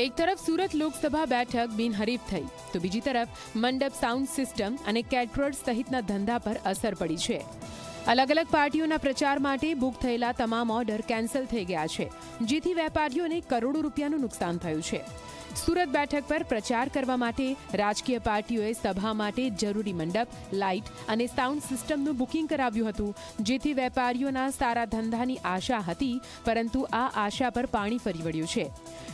એક તરફ સુરત લોકસભા બેઠક બિનહરીફ થઈ, તો બીજી તરફ મંડપ સાઉન્ડ સિસ્ટમ અને કેટરર્સ સહિતના ધંધા પર અસર પડી છે. અલગ અલગ પાર્ટીઓના પ્રચાર માટે બુક થયેલા તમામ ઓર્ડર કેન્સલ થઈ ગયા છે, જેથી વેપારીઓને કરોડો રૂપિયાનું નુકસાન થયું છે. સુરત બેઠક પર પ્રચાર કરવા માટે રાજકીય પાર્ટીઓએ સભા માટે જરૂરી મંડપ, લાઇટ અને સાઉન્ડ સિસ્ટમનું બુકિંગ કરાવ્યું હતું, જેથી વેપારીઓના સારા ધંધાની આશા હતી, પરંતુ આ આશા પર પાણી ફરી વળ્યું છે.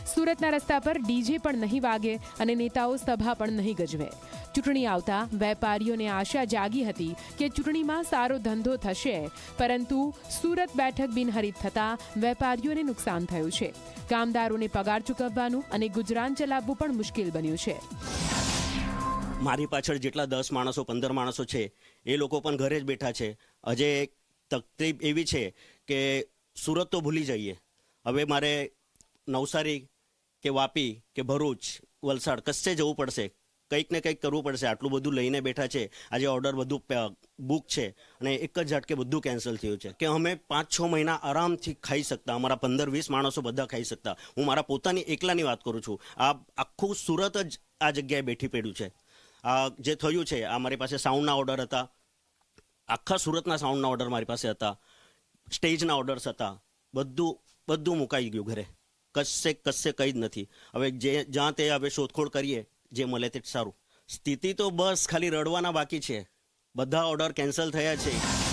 સુરતના રસ્તા પર ડીજે પણ નહીં વાગે અને નેતાઓ સભા પણ નહીં ગજવે. ચૂંટણી આવતા વેપારીઓને આશા જાગી હતી કે ચૂંટણીમાં સારો ધંધો થશે, પરંતુ સુરત બેઠક બિનહરીફ થતા વેપારીઓને નુકસાન થયું છે. કામદારોને પગાર ચૂકવવાનું અને ગુજરાન ચલાવવું પણ મુશ્કેલ બન્યું છે. મારી પાછળ જેટલા દસ માણસો, પંદર માણસો છે, એ લોકો પણ ઘરે જ બેઠા છે. હજે તકલીફ એવી છે કે સુરત તો ભૂલી જઈએ. હવે મારે નવસારી કે વાપી, કે ભરૂચ, વલસાડ, કશે જવું પડશે? કંઈક ને કંઈક કરવું પડશે. આટલું બધું લઈને બેઠા છે. આજે ઓર્ડર બધું બુક છે અને એક જ ઝટકે બધું કેન્સલ થયું છે. કે અમે પાંચ છ મહિના આરામથી ખાઈ શકતા. અમારા પંદર વીસ માણસો બધા ખાઈ શકતા. હું મારા પોતાની એકલાની વાત કરું છું. આ આખું સુરત જ આ જગ્યાએ બેઠી પડ્યું છે. આ જે થયું છે, આ મારી પાસે સાઉન્ડના ઓર્ડર હતા. આખા સુરતના સાઉન્ડના ઓર્ડર મારી પાસે હતા. સ્ટેજના ઓર્ડર્સ હતા. બધું બધું મુકાઈ ગયું ઘરે. કશે કશે કંઈ જ નથી. હવે જે, જ્યાં તે હવે શોધખોળ કરીએ, જે મળે તે સારું. સ્થિતિ તો બસ ખાલી રડવાના બાકી છે. બધા ઓર્ડર કેન્સલ થયા છે.